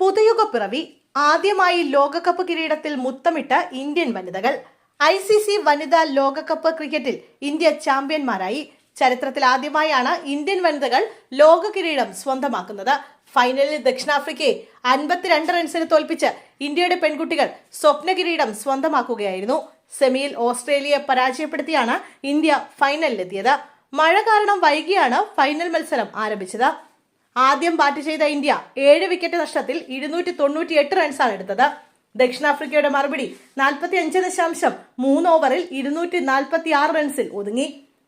പുതുയുഗ പിറവി ആദ്യമായി ലോകകപ്പ് കിരീടത്തിൽ മുത്തമിട്ട ഇന്ത്യൻ വനിതകൾ. ഐ സി സി വനിതാ ലോകകപ്പ് ക്രിക്കറ്റിൽ ഇന്ത്യ ചാമ്പ്യന്മാരായി. ചരിത്രത്തിൽ ആദ്യമായാണ് ഇന്ത്യൻ വനിതകൾ ലോക കിരീടം സ്വന്തമാക്കുന്നത്. ഫൈനലിൽ ദക്ഷിണാഫ്രിക്കയെ അൻപത്തിരണ്ട് റൺസിന് തോൽപ്പിച്ച് ഇന്ത്യയുടെ പെൺകുട്ടികൾ സ്വപ്ന കിരീടം സ്വന്തമാക്കുകയായിരുന്നു. സെമിയിൽ ഓസ്ട്രേലിയയെ പരാജയപ്പെടുത്തിയാണ് ഇന്ത്യ ഫൈനലിലെത്തിയത്. മഴ കാരണം വൈകിയാണ് ഫൈനൽ മത്സരം ആരംഭിച്ചത്. ആദ്യം ബാറ്റ് ചെയ്ത ഇന്ത്യ ഏഴ് വിക്കറ്റ് നഷ്ടത്തിൽ ഇരുന്നൂറ്റി തൊണ്ണൂറ്റി എട്ട് റൺസാണ് എടുത്തത്. ദക്ഷിണാഫ്രിക്കയുടെ മറുപടി നാൽപ്പത്തി അഞ്ച് ദശാംശം മൂന്ന് ഓവറിൽ ഇരുന്നൂറ്റി നാൽപ്പത്തി ആറ് റൺസിൽ ഒതുങ്ങി.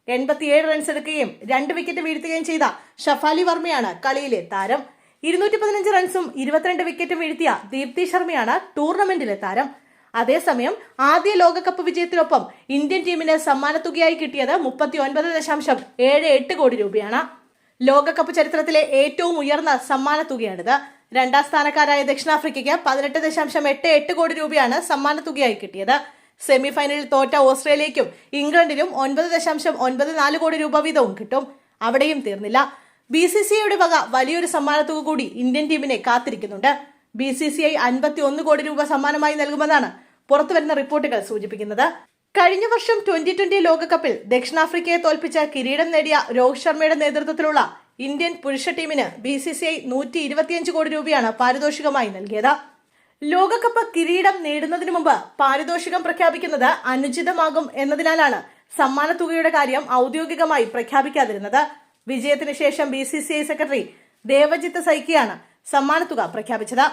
എൺപത്തിയേഴ് റൺസ് എടുക്കുകയും രണ്ട് വിക്കറ്റ് വീഴ്ത്തുകയും ചെയ്ത ഷഫാലി വർമ്മയാണ് കളിയിലെ താരം. ഇരുന്നൂറ്റി പതിനഞ്ച് റൺസും ഇരുപത്തിരണ്ട് വിക്കറ്റും വീഴ്ത്തിയ ദീപ്തി ശർമ്മയാണ് ടൂർണമെന്റിലെ താരം. അതേസമയം ആദ്യ ലോകകപ്പ് വിജയത്തിനൊപ്പം ഇന്ത്യൻ ടീമിന് സമ്മാനത്തുകയായി കിട്ടിയത് മുപ്പത്തി ഒൻപത് ദശാംശം ഏഴ് എട്ട് കോടി രൂപയാണ്. ലോകകപ്പ് ചരിത്രത്തിലെ ഏറ്റവും ഉയർന്ന സമ്മാന തുകയാണിത്. രണ്ടാം സ്ഥാനക്കാരായ ദക്ഷിണാഫ്രിക്കയ്ക്ക് പതിനെട്ട് ദശാംശം എട്ട് എട്ട് കോടി രൂപയാണ് സമ്മാന തുകയായി കിട്ടിയത്. സെമി ഫൈനലിൽ തോറ്റ ഓസ്ട്രേലിയയ്ക്കും ഇംഗ്ലണ്ടിനും ഒൻപത് ദശാംശം ഒൻപത് നാല് കോടി രൂപ വീതവും കിട്ടും. അവിടെയും തീർന്നില്ല. ബി സി സി ഐയുടെ വക വലിയൊരു സമ്മാന തുക കൂടി ഇന്ത്യൻ ടീമിനെ കാത്തിരിക്കുന്നുണ്ട്. ബി സി സി ഐ അൻപത്തി ഒന്ന് കോടി രൂപ സമ്മാനമായി നൽകുമെന്നാണ് പുറത്തുവരുന്ന റിപ്പോർട്ടുകൾ സൂചിപ്പിക്കുന്നത്. കഴിഞ്ഞ വർഷം ട്വന്റി ട്വന്റി ലോകകപ്പിൽ ദക്ഷിണാഫ്രിക്കയെ തോൽപ്പിച്ച കിരീടം നേടിയ രോഹിത് ശർമ്മയുടെ നേതൃത്വത്തിലുള്ള ഇന്ത്യൻ പുരുഷ ടീമിന് ബി സി സി ഐ നൂറ്റി ഇരുപത്തിയഞ്ച് കോടി രൂപയാണ് പാരിതോഷികമായി നൽകിയത്. ലോകകപ്പ് കിരീടം നേടുന്നതിന് മുമ്പ് പാരിതോഷികം പ്രഖ്യാപിക്കുന്നത് അനുചിതമാകും എന്നതിനാലാണ് സമ്മാനത്തുകയുടെ കാര്യം ഔദ്യോഗികമായി പ്രഖ്യാപിക്കാതിരുന്നത്. വിജയത്തിന് ശേഷം B C C I secretary Devajit സൈക്കിയാണ് സമ്മാനത്തുക പ്രഖ്യാപിച്ചത്.